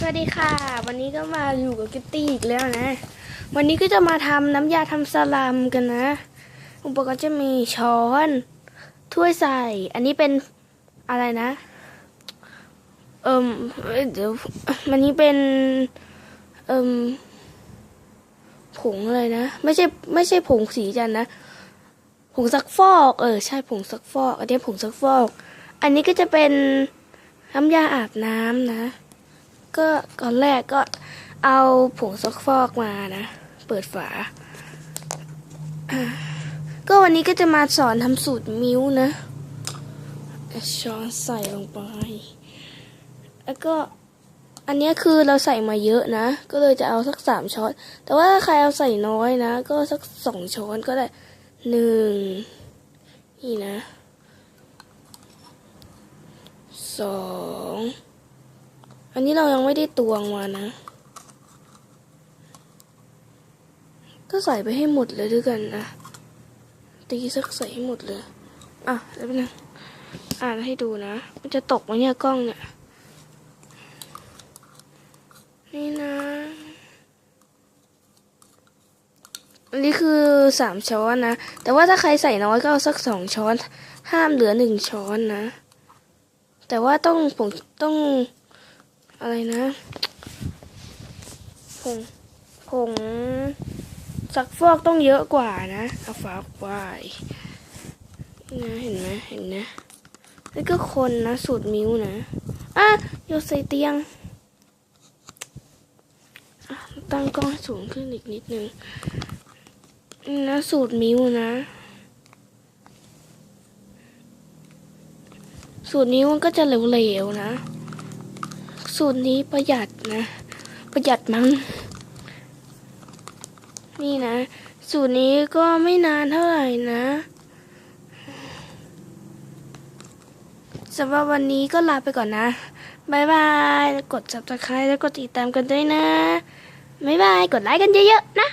สวัสดีค่ะ วันนี้ก็มาอยู่กับกิตตี้อีกแล้วนะ วันนี้ก็จะมาทำน้ำยาทำสลัมกันนะ อุปกรณ์จะมีช้อน ถ้วยใส่ อันนี้เป็นอะไรนะ เอิมเดี๋ยวมันนี้เป็น เอิมผงอะไรนะ ไม่ใช่ไม่ใช่ผงสีจันนะ ผงซักฟอก เออใช่ผงซักฟอก อันนี้ผงซักฟอก อันนี้ก็จะเป็นน้ำยาอาบน้ำนะ ก็ก่อนแรกก็เอาผงซักฟอกมานะ เปิดฝา ก็วันนี้ก็จะมาสอนทำสูตรมิ้วนะช้อนใส่ลงไป แล้วก็อันนี้คือเราใส่มาเยอะนะ ก็เลยจะเอาสักสามช้อน แต่ว่าถ้าใครเอาใส่น้อยนะ ก็สักสองช้อนก็ได้หนึ่งนี่นะสอง อันนี้เรายังไม่ได้ตวงมานะ ก็ใส่ไปให้หมดเลยด้วยกันนะ ตีสักใส่ให้หมดเลย อะแล้วนะอ่านให้ดูนะ มันจะตกไหมเนี่ยกล้องเนี่ย นี่นะ อันนี้คือสามช้อนนะ แต่ว่าถ้าใครใส่น้อยก็เอาสักสองช้อน ห้ามเหลือหนึ่งช้อนนะ แต่ว่าต้องผมต้อง อะไรนะผงผงซักฟอกต้องเยอะกว่านะ เอาฝากไว้นะเห็นไหมเห็นนะแล้วก็คนนะ สูตรมิ้วนะอะโยนใส่เตียงตั้งกล้องสูงขึ้นอีกนิดนึงนี่นะสูตรมิ้วนะ สูตรนี้มันก็จะเหลวๆนะ สูตรนี้ประหยัดนะ ประหยัดมั้ง นี่นะ สูตรนี้ก็ไม่นานเท่าไหร่นะสำหรับวันนี้ก็ลาไปก่อนนะบายบาย กด subscribe แล้วกดติดตามกันด้วยนะบายบาย กดไลค์กันเยอะๆนะ